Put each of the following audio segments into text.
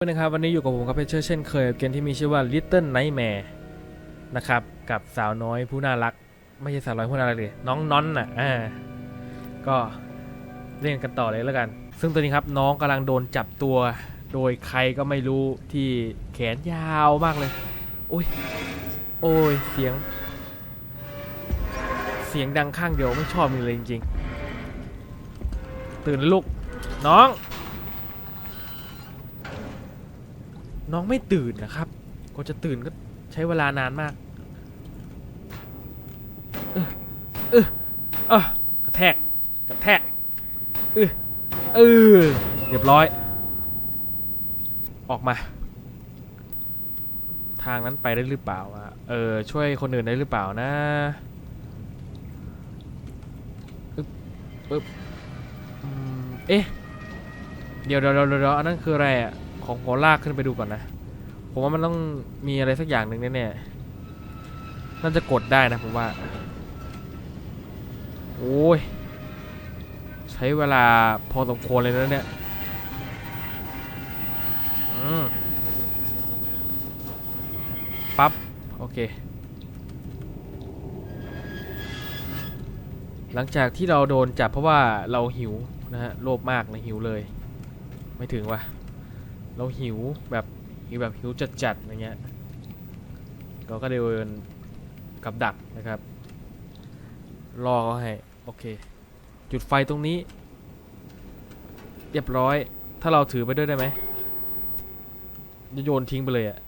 นะครับวันนี้อยู่กับผมครับเพชรเช่นเคยกับเกมที่มีชื่อว่า Little Nightmare นะครับกับสาวน้อยผู้น่ารัก ไม่ใช่สาวน้อยผู้น่ารักเลยน้องน้อนน่ะอ่าก็เล่นกันต่อเลยแล้วกัน ซึ่งตอนนี้ครับน้องกำลังโดนจับตัว โดยใครก็ไม่รู้ที่แขนยาวมากเลยโอ้ยโอ้ยเสียง เสียงดังข้างเดียวไม่ชอบมึงเลยจริง ๆ ตื่นลูกน้อง น้องไม่ตื่นนะครับกว่าจะตื่นก็ใช้เวลานานมากเออเออเออกระแทกกระแทกเออเออเรียบร้อย ออกมา ทางนั้นไปได้หรือเปล่าอะเออช่วยคนอื่นได้หรือเปล่านะอึ๊บอึ๊บเอ๊ะเดี๋ยวเดี๋ยวเดี๋ยวเดี๋ยวอันนั้นคืออะไรอะ ของขอลากขึ้นไปดูก่อนนะ ผมว่ามันต้องมีอะไรสักอย่างหนึ่งแน่ๆ น่าจะกดได้นะผมว่า โอ้ย ใช้เวลาพอสมควรเลยนะเนี่ยอืมปั๊บ โอเค หลังจากที่เราโดนจับเพราะว่าเราหิวนะฮะ โลภมากนะหิวเลย ไม่ถึงว่ะ เราหิวแบบหิวแบบหิวจัดๆอย่างเงี้ยเราก็เดินกับดักนะครับ รอเขาให้โอเค จุดไฟตรงนี้ เรียบร้อย ถ้าเราถือไปด้วยได้ไหมจะโยนทิ้งไปเลยอะ่ะ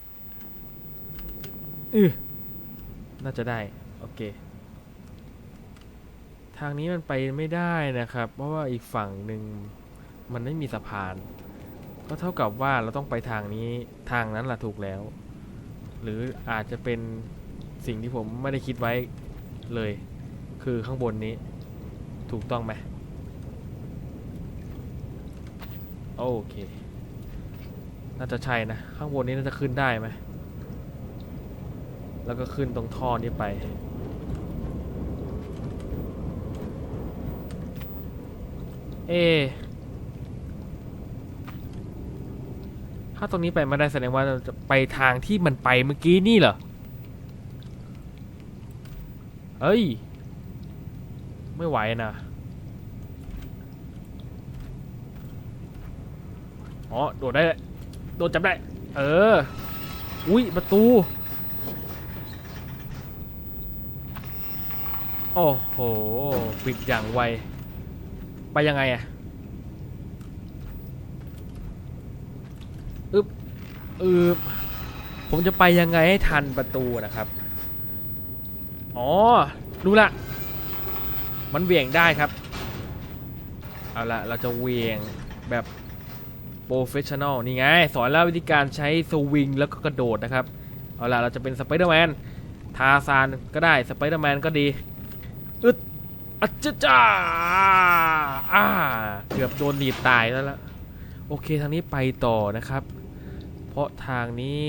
อือน่าจะได้ โอเค ทางนี้มันไปไม่ได้นะครับ เพราะว่าอีกฝั่งหนึ่งมันไม่มีสะพาน ก็เท่ากับว่าเราต้องไปทางนี้ทางนั้นล่ะถูกแล้ว หรืออาจจะเป็นสิ่งที่ผมไม่ได้คิดไว้เลย คือข้างบนนี้ ถูกต้องไหมโอเค น่าจะใช่นะ ข้างบนนี้น่าจะขึ้นได้ไหมแล้วก็ขึ้นตรงท่อนี้ไปเอะ ถ้าตรงนี้ไปไม่ได้แสดงว่าเราจะไปทางที่มันไปเมื่อกี้นี่เหรอ เฮ้ย ไม่ไหวนะอ๋อ โดดได้ โดดจับได้ เออ อุ้ยประตู โอ้โห ปิดอย่างไว ไปยังไงอะอึบ เอึบผมจะไปยังไงให้ทันประตูนะครับ อ๋อ รู้ละ มันเวียงได้ครับ เอาละเราจะเวียงแบบโปรเฟชชั่นอลนี่ไง สอนแล้ววิธีการใช้สวิงแล้วก็กระโดดนะครับ เอาละเราจะเป็นสไปเดอร์แมน ทาซานก็ได้ สไปเดอร์แมนก็ดี อึดอัจจจ้าอ่า เกือบโดนหนีบตายแล้วละโอเคทางนี้ไปต่อนะครับ เพราะทางนี้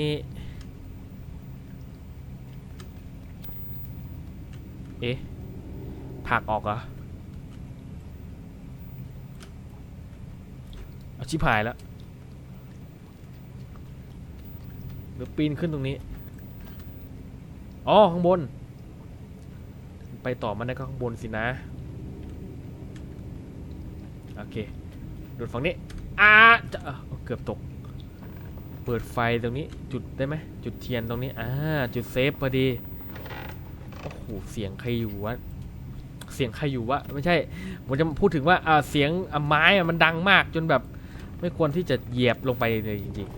เอ๊ะผักออกเหรอเอาชิบหายแล้วหรือปีนขึ้นตรงนี้ อ๋อ ข้างบน ไปต่อมันได้ก็ข้างบนสินะ โอเค โดดฝั่งนี้ อ่าจะเอ้าเกือบตก เปิดไฟตรงนี้จุดได้ไหมจุดเทียนตรงนี้อ่าจุดเซฟพอดีโอ้โหเสียงใครอยู่วะเสียงใครอยู่วะไม่ใช่ผมจะพูดถึงว่าอ่าเสียงอะไม้อะมันดังมากจนแบบไม่ควรที่จะเหยียบลงไปเลยจริง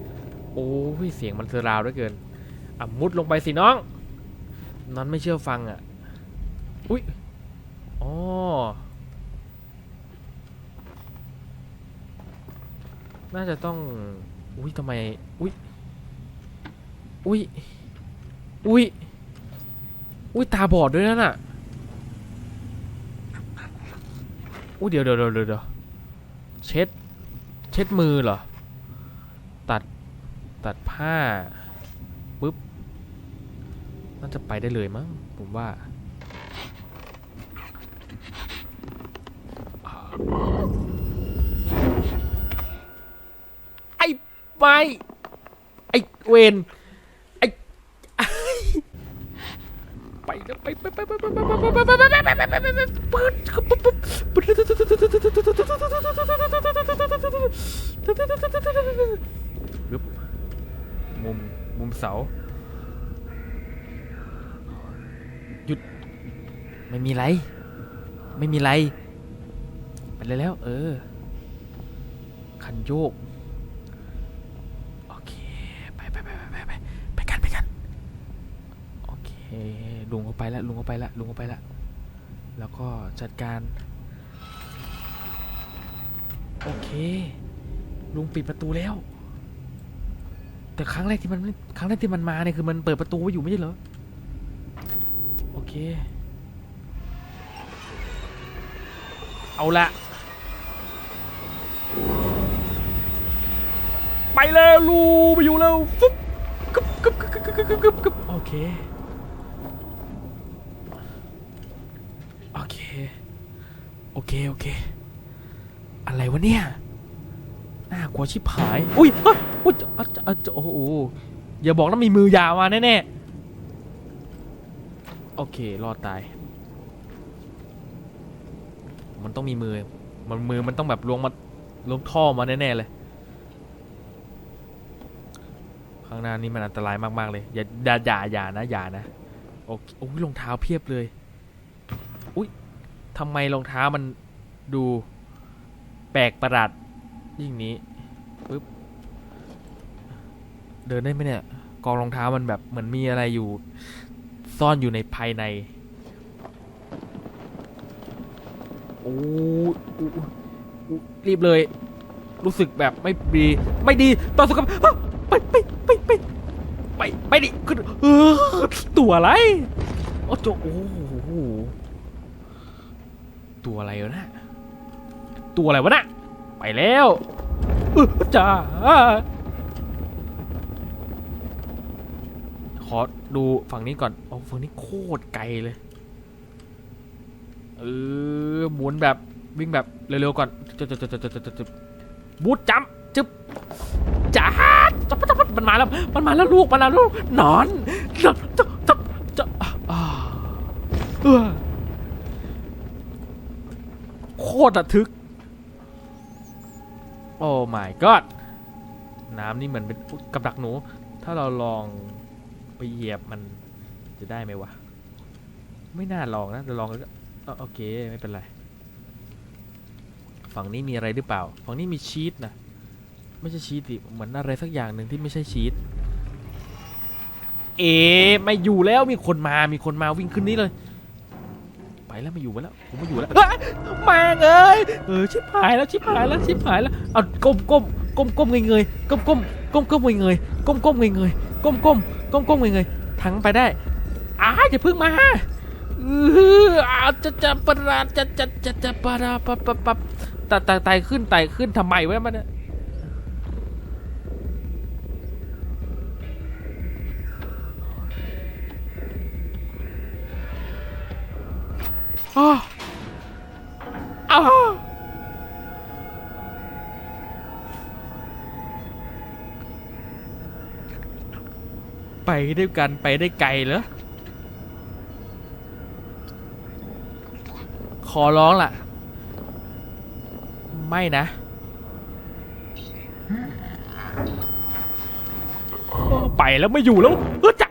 ๆ โอ้ยเสียงมันเซราวด้วยเกินอะมุดลงไปสิน้องนอนไม่เชื่อฟังอะอุ้ยอ๋อน่าจะต้อง อุ้ยทำไม อุ้ย อุ้ย อุ้ย อุ้ยตาบอดด้วยนั่นน่ะ อุ้ยเดี๋ยวเดี๋ยวเดี๋ยวเดี๋ยวเช็ด เช็ดมือเหรอ ตัด ตัดผ้าปึ๊บ น่าจะไปได้เลยมั้ง ผมว่า ไอ้ไม่ไอเวนไอไปแล้วไปไปไปไปไปไปไปไปไปไปไปไปไปไปเปิดปุ๊บปุ๊บปึ๊บมุมมุมเสา หยุด ไม่มีไร ไม่มีไร ไปเลยแล้ว เออ คันโยก โอเค ไปไปไปไปไปไปไปกันไปกัน โอเค ลุงเขาไปล้วลุงเขาไปล้วลุงเขาไปล้วแล้วก็จัดการ โอเค ลุงปิดประตูแล้ว แต่ครั้งแรกที่มันครั้งแรกที่มันมาเนี่ยคือมันเปิดประตูไว้อยู่ไม่ใช่เหรอ โอเค เอาละไปแล้วลูไปอยู่แล้วฟึ๊บกึบกึบกึบกึบกึบกึบกึบโอเค โอเค โอ เคโอเค อะไรวะเนี่ยน่ากลัวชิบหาย อุ้ยเฮ้ยอุ้ยอะอะอะโอ้โหอย่าบอกนะมีมือยาวมาแน่ๆ โอเค รอดตาย มันต้องมีมือ มันมือมันต้องแบบลวงมาลวงท่อมาแน่ๆเลย ข้างหน้านี้มันอันตรายมากๆเลย อย่าอย่าอย่าอย่านะอย่านะ โอ้โอ้ยรองเท้าเพียบเลย อุ้ย ทำไมรองเท้ามันดูแปลกประหลาดยิ่งนี้ปึ๊บเดินได้ไหมเนี่ยกองรองเท้ามันแบบเหมือนมีอะไรอยู่ ซ่อนอยู่ในภายในโอ้รีบเลย รู้สึกแบบไม่ดีไม่ดีต่อสุขภาพไปไปไปไปไปไปดิขึ้นเอตัวอะไรโอ้โจโอ้โห ตัวอะไรวะนะตัวอะไรวะนะไปแล้วอจ้าขอดูฝั่งนี้ก่อนโอ้ฝั่งนี้โคตรไกลเลยเออหมุนแบบวิ่งแบบเร็วๆก่อนจะจะจะจะจะจะจะบูทจัมจึ๊บจ้าจับจับมันมาแล้วมันมาแล้วลูกมันมาแล้วลูกหนอนจับจับจับจับอ่าเออโค ตรระทึก โอ้ my god น้ำนี่เหมือนเป็นกับดักหนู ถ้าเราลองไปเหยียบมันจะได้ไหมวะ ไม่น่าลองนะจะลองแล้วก็อะโอเคไม่เป็นไรฝั่งนี้มีอะไรหรือเปล่า ฝั่งนี้มีชีสนะ ไม่ใช่ชีสดิเหมือนอะไรสักอย่างหนึ่งที่ไม่ใช่ชีส เอไม่อยู่แล้วมีคนมา มีคนมาวิ่งขึ้นนี้เลย แล้วไม่อยู่แล้วผมไม่อยู่แล้วแม่งเอ้ยเออชิบหายแล้วชิบหายแล้วชิบหายแล้วเอาก้มก้มก้มก้มเงยเงยก้มก้มก้มก้มเงยเงยก้มก้มเงยเงยก้มก้มก้มก้มเงยเงยทั้งไปได้อ้าอย่าพึ่งมาเอออาจะจะปะราจะจะจะจะปะราปะปะปะไต่ไต่ไต่ขึ้นไต่ขึ้นทำไมวะมันเนี่ย ไปด้วยกันไปได้ไกลเหรอ ขอร้องล่ะ ไม่นะไปแล้วไม่อยู่แล้วเออจะ โ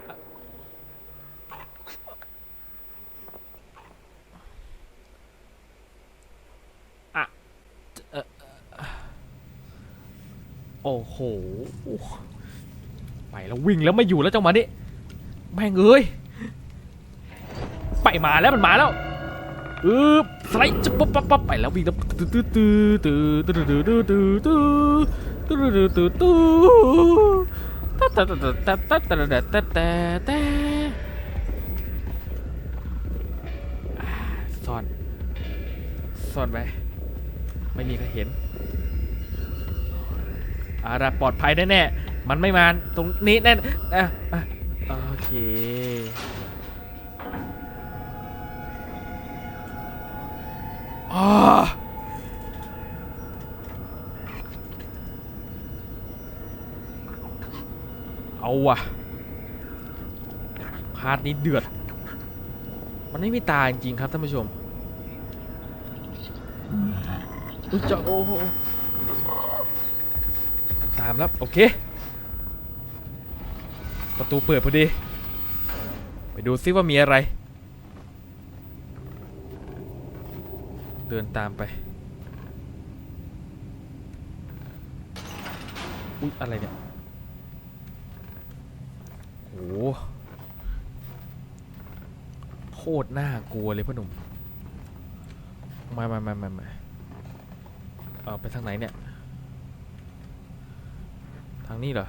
อ้โหไปแล้ววิ่งแล้วไม่อยู่แล้วจังหวะนี้แม่งเอ้ยไปมาแล้วมันมาแล้วอึบสไลด์จะปั๊บปั๊บปั๊บไปแล้ววิ่งแล้วตื้อตื้อตื้อตื้อตื้อตื้อตื้อตื้อตื้อตื้อตื้อตื้อตื้อตะตะตะตะตะตะตะตะตะตะซ่อนซ่อนไปไม่มีใครเห็น อาระปลอดภัยแน่ๆมันไม่มาตรงนี้แน่อะอะโอเคอเอาว่ะพาร์ทนี้เดือด มันไม่มีตาจริงครับท่านผู้ชมอุ๊ยจะโอ้โหามแล้วโอเค ประตูเปิดพอดี ไปดูซิว่ามีอะไร เดินตามไปอุ๊ยอะไรเนี่ยโหโคตรน่ากลัวเลยพ่อหนุ่มมามามามามาเออไปทางไหนเนี่ย ทางนี้เหรอ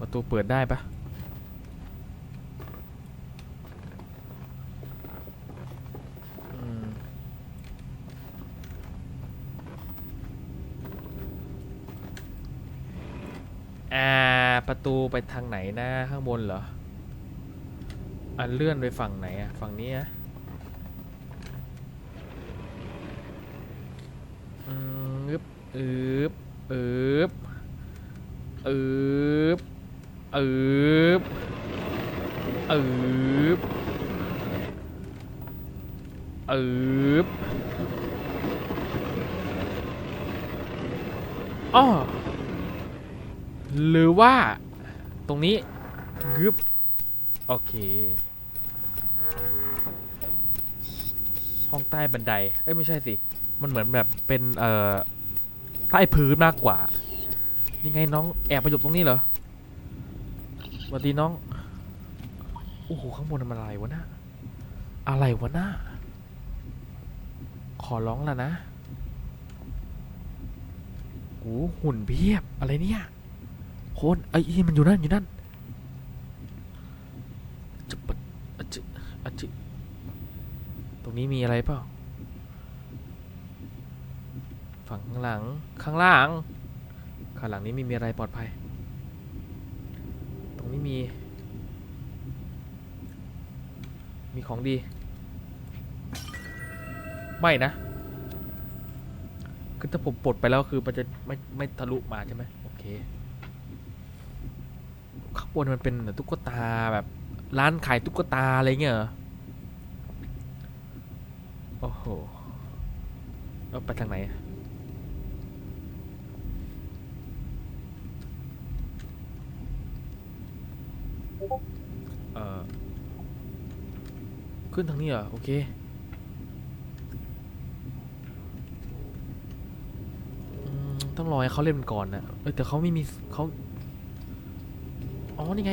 ประตูเปิดได้ปะอ่าประตูไปทางไหนนะข้างบนเหรอ อันเลื่อนไปฝั่งไหนอะฝั่งนี้อะอืบอึบอึบ อึบอึบอึบอึบอ้อหรือว่า ตรงนี้กึบโอเค ห้องใต้บันได เอ้ย ไม่ใช่สิ มันเหมือนแบบเป็น เอ่อ ใต้พื้นมากกว่า นี่ไงน้องแอบมาอยู่ตรงนี้เหรอสวัสดีน้อง โอ้โหข้างบนมันอะไรวะนะอะไรวะนะขอร้องแล้วนะโอ้หุ่นเพียบอะไรเนี่ยโคนไอ้ยมันอยู่นั่นอยู่นั่นจะปะอะจิอะจิตรงนี้มีอะไรเปล่าฝั่งข้างหลังข้างล่าง ข้างหลังนี้ไม่มีอะไรปลอดภัย ตรงนี้มี มีของดี ไม่นะ คือถ้าผมปลดไปแล้วคือมันจะไม่ไม่ทะลุมาใช่ไหมโอเค ข้างบนมันเป็นตุ๊กตาแบบร้านขายตุ๊กตาอะไรเงี้ยเหรอโอ้โห เอาไปทางไหนอะ เอ่อ ขึ้นทางนี้เหรอ โอเคอต้องรอให้เขาเล่นก่อนนะเออแต่เขาไม่มีเขาอ๋อ นี่ไง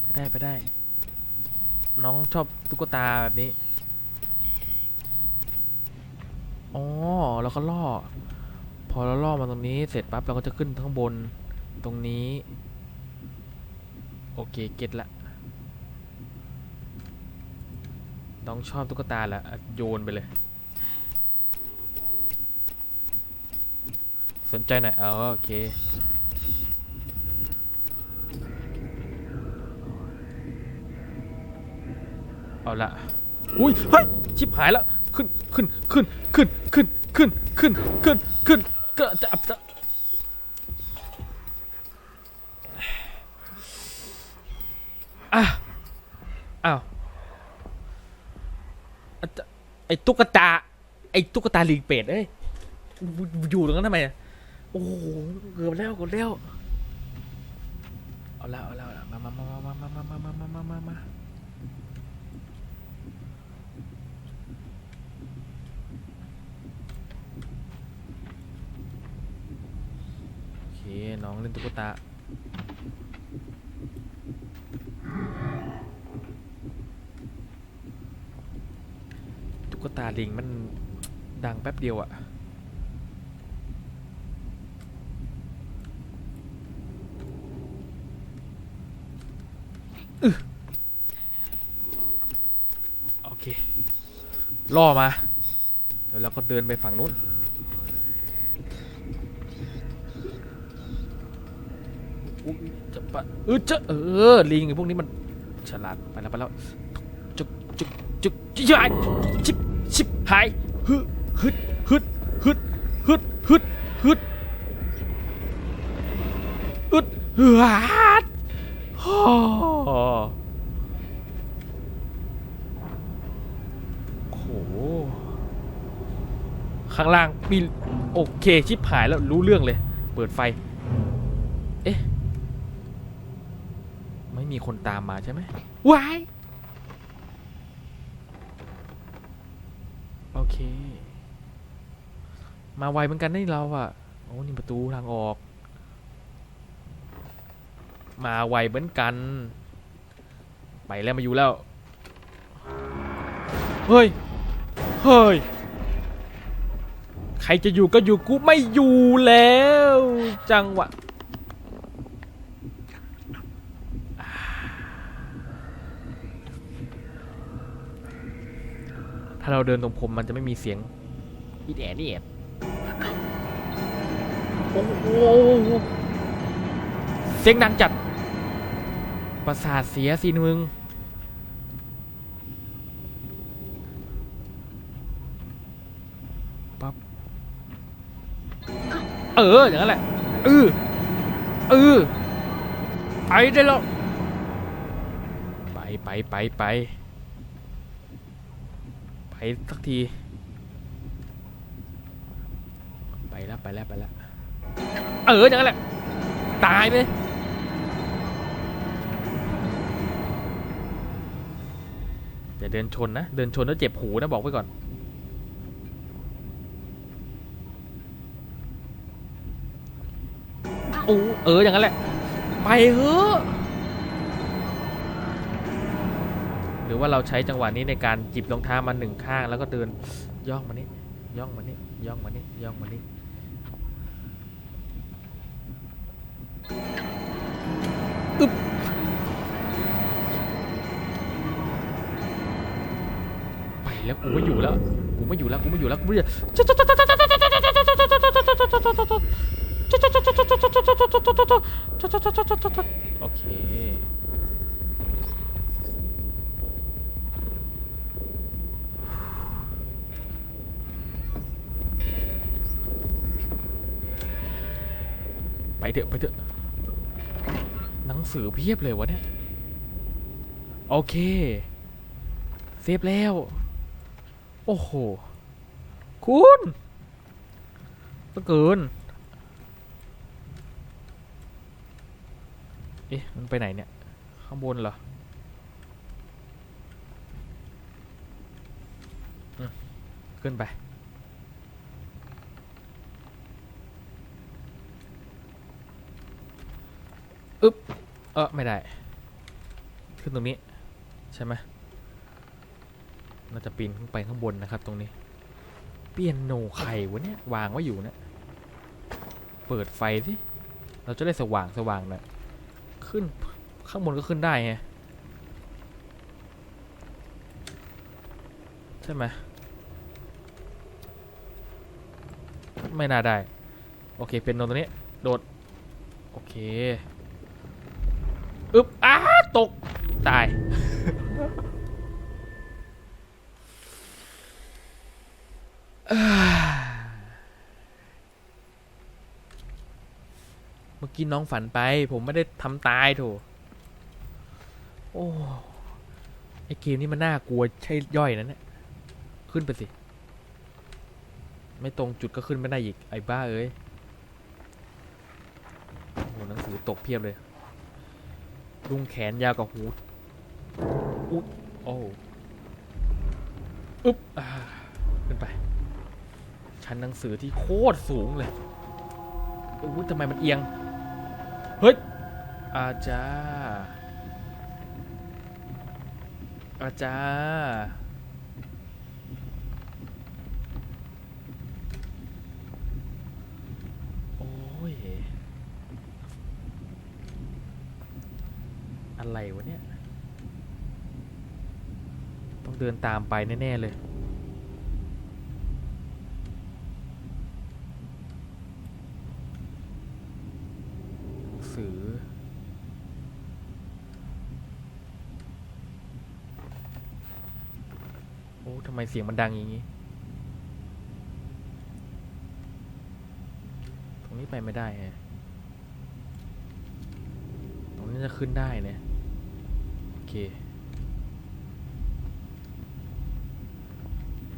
ไปได้ ไปได้ น้องชอบตุ๊กตาแบบนี้ อ๋อ แล้วก็ล่อ อเราล่อมาตรงนี้เสร็จปั๊บเราก็จะขึ้นข้างบนตรงนี้ โอเคเก็ตละน้องชอบตุ๊กตาแหละอะโยนไปเลย สนใจหน่อยเออโอเคเอาละอุ้ยเฮ้ยชิบหายแล้วขึ้นขึ้นขึ้นขึ้นขึ้นขึ้นขึ้นขึ้นขึ้น ก็จะอับจะอะอ้าวอะไอ้ตุ๊กตา ไอ้ตุ๊กตาลิงเป็ดเอ้ยอยู่ตรงนั้นทำไมโอ้โหเกือบแล้วเกือบแล้วเอาแล้วเอาแล้ว ตุ๊กตา ตุ๊กตาลิงมันดังแป๊บเดียวอะโอเค ล่อมาเดี๋ยวเราก็เดินไปฝั่งนู้น จะปะเออจะเออลิงไอ้พวกนี้มันฉลาดไปแล้วไปแล้วจุกจุกจุกยายชิบชิบหายฮึฮึดฮึดฮึดฮึดฮึดฮึฮึดอึดเหือดฮ่อโหข้างล่างมีโอเคชิบหายแล้วรู้เรื่องเลย เปิดไฟ ไม่มีคนตามมาใช่ไหมว้ายโอเค มาไวเหมือนกันนี่เราอะโอ้นี่ประตูทางออก มาไวเหมือนกัน ไปแล้วมาอยู่แล้ว เฮ้ย เฮ้ย ใครจะอยู่ก็อยู่กูไม่อยู่แล้ว จังหวะ ถ้าเราเดินตรงผมมันจะไม่มีเสียงอีแดนี่แอดโอ้โหเสียงดังจัด ประสาทเสียสิมึงปั๊บเออ อย่างนั้นแหละเออเออไปได้แล้ว ไปไปไปไป ไปสักที ไปแล้วไปแล้วไปแล้ว เอออย่างนั้นแหละ ตายเลยอย่าเดินชนนะ เดินชนแล้วเจ็บหูนะบอกไว้ก่อน โอ้เอออย่างนั้นแหละ ไปเถอะ หรือว่าเราใช้จังหวะนี้ในการจิบรองเท้ามาหนึ่งข้าง แล้วก็เดินย่องมานี่ย่องมานี่ย่องมานี่ย่องมานี่อึ๊บไปแล้วกูไม่อยู่แล้วกูไม่อยู่แล้วกูไม่อยู่แล้วกูไม่อยู่โอเค เถอะไปเถอะ หนังสือเพียบเลยวะเนี่ย โอเค เซฟแล้ว โอ้โห คุณก็เกิน เอ๊ะ มันไปไหนเนี่ย ข้างบนเหรอขึ้นไป อึ๊บเออไม่ได้ ขึ้นตรงนี้ ใช่ไหมน่าจะปีนขึ้นไปข้างบนนะครับ ตรงนี้ เปียโนไข่วะเนี่ยวางไว้อยู่นะเปิดไฟสิเราจะได้สว่างสว่างหน่อยขึ้นข้างบนก็ขึ้นได้ไงใช่ไหมไม่น่าได้ โอเคเป็นโนตรงนี้ โดด โอเค อึ๊บ อ้า ตก ตาย เมื่อกี้น้องฝันไป ผมไม่ได้ทำตายโถโอ้ไอเกมนี้มันน่ากลัวใช่ย่อยนะเนี่ย ขึ้นไปสิ ไม่ตรงจุดก็ขึ้นไม่ได้อีก ไอ้บ้าเอ้ยโอ้หหนังสือตกเพียบเลย ลุงแขนยาวกับหู อุ๊ยโอ้อึ๊บอ่าขึ้นไป ชั้นหนังสือที่โคตรสูงเลยอุ้ยทำไมมันเอียง เฮ้ย อาจารย์อาจารย์โอ้ย อะไรวะเนี่ยต้อง เดินตามไปแน่ ๆ เลย สือ โอ้ทำไมเสียงมันดังอย่างนี้ ตรงนี้ไปไม่ได้ฮะตรงนี้จะขึ้นได้เนี่ย โอเค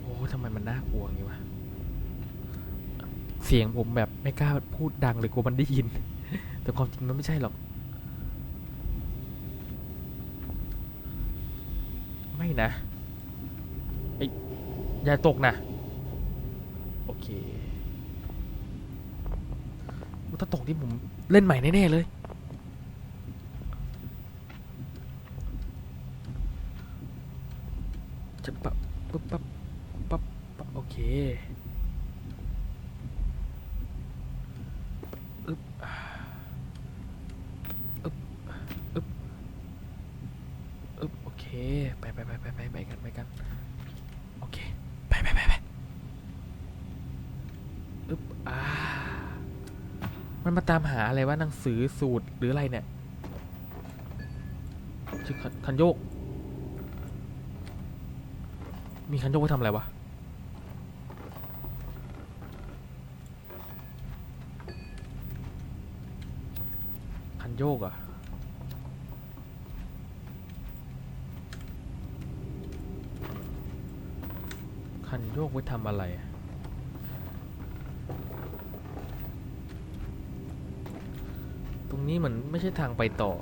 โอ้ ทำไมมันน่ากลัวอย่างนี้วะ เสียงผมแบบไม่กล้าพูดดังเลยกลัวมันได้ยิน แต่ความจริงมันไม่ใช่หรอก ไม่นะไอ้ยอย่าตกนะ โอเค ถ้าตกนี่ผมเล่นใหม่แน่ ๆ เลยจะปั๊บปุ๊บปั๊บปั๊บปั๊บ เคอึ๊บอึ๊บอึ๊บอึ๊บโอเค ไปไปไปไปไปไปกันไปกัน โอเค ไปไปไปไปอึ๊บอ่า มันมาตามหาอะไรว่าหนังสือสูตรหรืออะไรเนี่ยชื่อคันคันโยก มีคันโยกไว้ทำอะไรวะ คันโยกเหรอะคันโยกไว้ทำอะไรอะตรง นี้เหมือนไม่ใช่ทางไปต่อ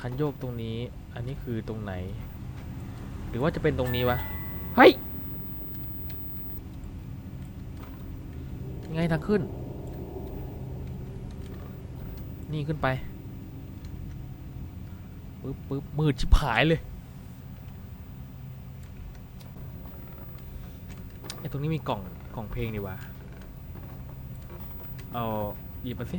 คันโยกตรงนี้ อันนี้คือตรงไหน หรือว่าจะเป็นตรงนี้วะ เฮ้ย ไงทางขึ้น นี่ขึ้นไป ปึ๊บปึ๊บมืดชิบหายเลย ไอตรงนี้มีกล่อง กล่องเพลงดีวะเอาหยิบมาสิ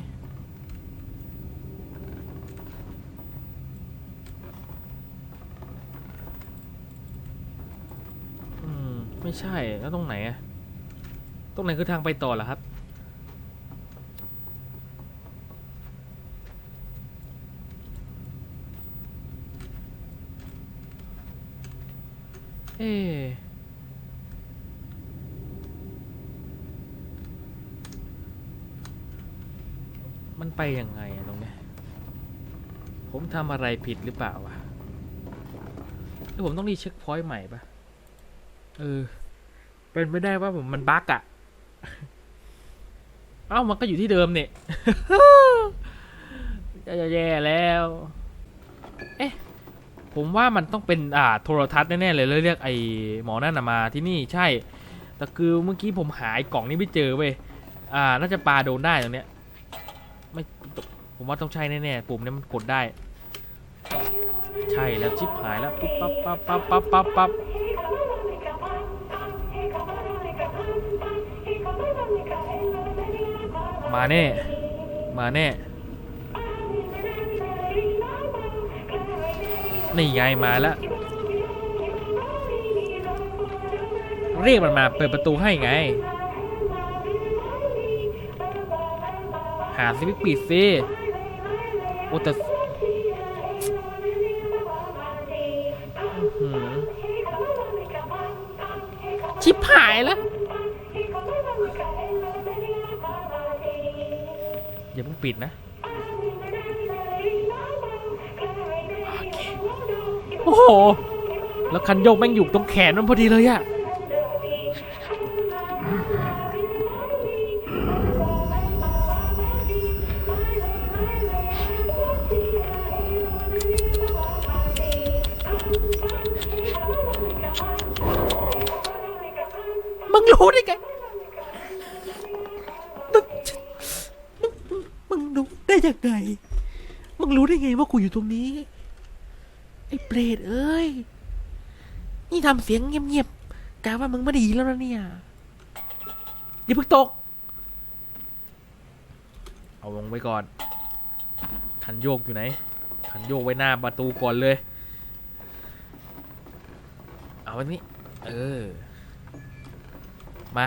อืม ไม่ใช่แล้วตรงไหนอะตรงไหนคือทางไปต่อเหรอครับ เอ๊ะมันไปยังไงอะตรงเนี้ย ผมทำอะไรผิดหรือเปล่าวะหรือผมต้องรีเช็คพอยต์ใหม่ปะเออ เป็นไม่ได้ว่าผมมันบั๊กอะเอ้ามันก็อยู่ที่เดิมเนี่ยจะแย่แล้ว เอ๊ะ ผมว่ามันต้องเป็นอ่าโทรทัศน์แน่ๆเลยแล้วเรียกไอ้หมอนั่นมาที่นี่ใช่ แต่คือเมื่อกี้ผมหายกล่องนี้ไม่เจอเว้ย อ่า น่าจะปลาโดนได้ตรงเนี้ย ไม่ ผมว่าต้องใช่แน่ๆปุ่มเนี้ยมันกดได้ ใช่แล้วชิปหายแล้ว ปุ๊บปั๊บปั๊บปั๊บปั๊บปั๊บ มาแน่ มาแน่ นี่ไงมาแล้วเรียกมันมาเปิดประตูให้ไง หาซิวิปิดซิโอ้แต่ ปิดนะโอเคโอ้โห แล้วคันโยกแม่งอยู่ตรงแขนมันพอดีเลยอะมึงรู้ได้ไง รู้ได้ยังไงมึงรู้ได้ไงว่ากูอยู่ตรงนี้ ไอ้เปรตเอ้ย นี่ทำเสียงเงียบๆกาว่ามึงไม่ดีแล้วนะเนี่ยอย่าเพิ่งตก เอาลงไว้ก่อน คันโยกอยู่ไหน คันโยกไว้หน้าประตูก่อนเลย เอาไว้นี่เออ มา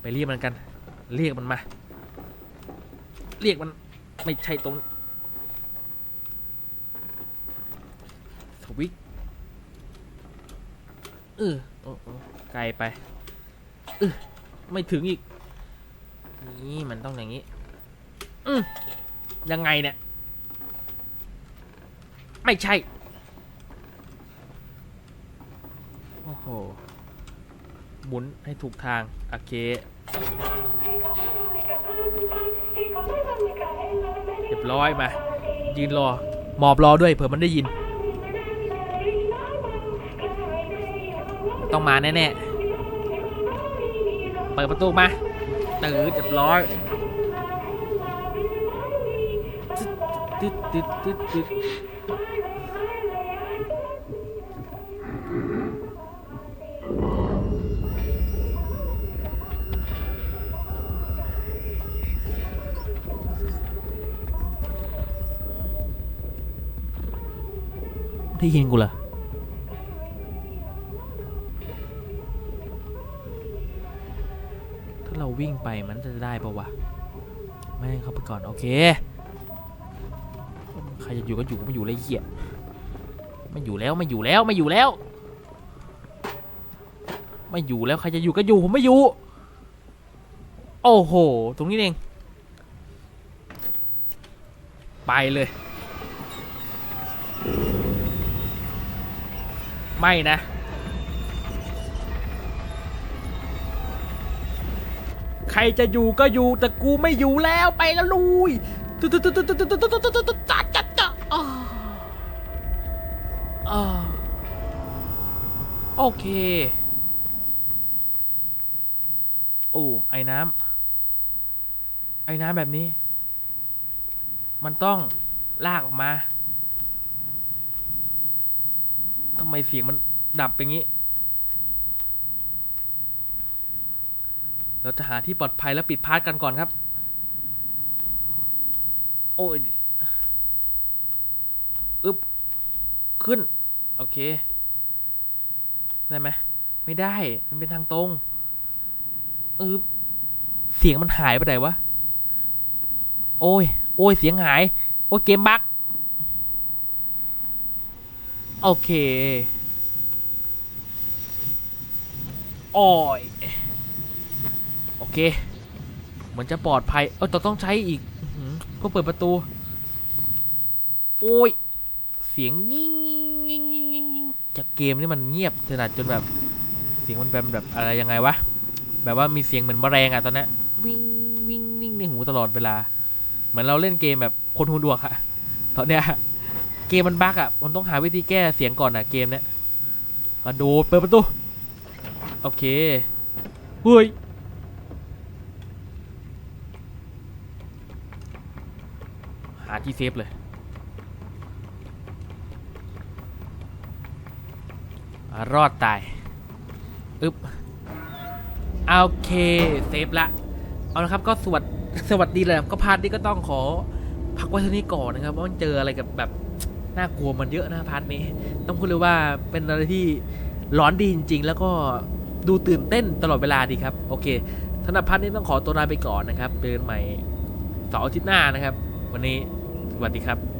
ไปเรียกมันกัน เรียกมันมา เรียกมันไม่ใช่ตรงสวิกเออโอ้โอไกลไปเออไม่ถึงอีก นี่มันต้องอย่างนี้ อืมยังไงเนี่ย ไม่ใช่ โอ้โห หมุนให้ถูกทาง โอเค ร้อยมายืนรอหมอบรอด้วยเผื่อมันได้ยิน ต้องมาแน่ๆเปิดประตูมาตื่นเรียบร้อยตึ๊ดตึ๊ดตึ๊ดตึ๊ด ได้ยินกูเหรอถ้าเราวิ่งไปมันจะได้ปะวะไม่เข้าไปก่อน โอเค ใครจะอยู่ก็อยู่ไม่อยู่เลยเหี้ยไม่อยู่แล้วไม่อยู่แล้วไม่อยู่แล้ว ไม่อยู่แล้วใครจะอยู่ก็อยู่ผมไม่อยู่ โอ้โห ตรงนี้เอง ไปเลย ไม่นะ ใครจะอยู่ก็อยู่แต่กูไม่อยู่แล้วไปแล้วลุยตุ๊ตุ๊ตุ๊ตุ๊ตุ๊ตุ๊ตุ๊ตุ๊ตุ๊จัดจัดจัดโอเคโอ้ไอ้น้ำไอ้น้ำแบบนี้ มันต้องลากออกมา ทำไมเสียงมันดับอย่างนี้ เราจะหาที่ปลอดภัยแล้วปิดพาร์ทกันก่อนครับ โอ้ยอึบขึ้น โอเค ได้ไหมไม่ได้ มันเป็นทางตรงอึบเสียงมันหายไปไหนวะ โอ้ย โอ้ย เสียงหาย โอ้ย เกมบั๊ก โอเคโอ้ยโอเค เหมือนจะปลอดภัย เออแต่ต้องใช้อีกอื้อหือเพื่อเปิดประตู โอ้ย เสียงงิ่งงิ่งงิ่งงิ่งงิ่งงิ่งจากเกมนี่มันเงียบขนาดจนแบบ เสียงมันแบบแบบอะไรยังไงวะ แบบว่ามีเสียงเหมือนแมลงอะตอนนี้วิ่งวิ่งวิ่งในหูตลอดเวลา เหมือนเราเล่นเกมแบบคนหูดวกอะตอนเนี้ย เกมมันบั๊กอะ มันต้องหาวิธีแก้เสียงก่อนอะเกมเนี้ยมาดูเปิดประตู โอเคเฮ้ยหาที่เซฟเลยอรอดตาย อึ๊บโอเค เซฟละ เอาละครับก็สวัสดสวัสดีเลยก็พาร์ทนี้ก็ต้องขอพักไว้เท่านี้ก่อนนะครับเพรามันเจออะไรกับแบบ น่ากลัวมันเยอะนะพาร์ทนี้ ต้องพูดเลยว่าเป็นอะไรที่ร้อนดีจริง ๆ แล้วก็ดูตื่นเต้นตลอดเวลาดีครับ โอเคสำหรับพาร์ทนี้ต้องขอตัวลาไปก่อนนะครับเจอกันใหม่เสาร์อาทิตย์หน้านะครับ วันนี้สวัสดีครับ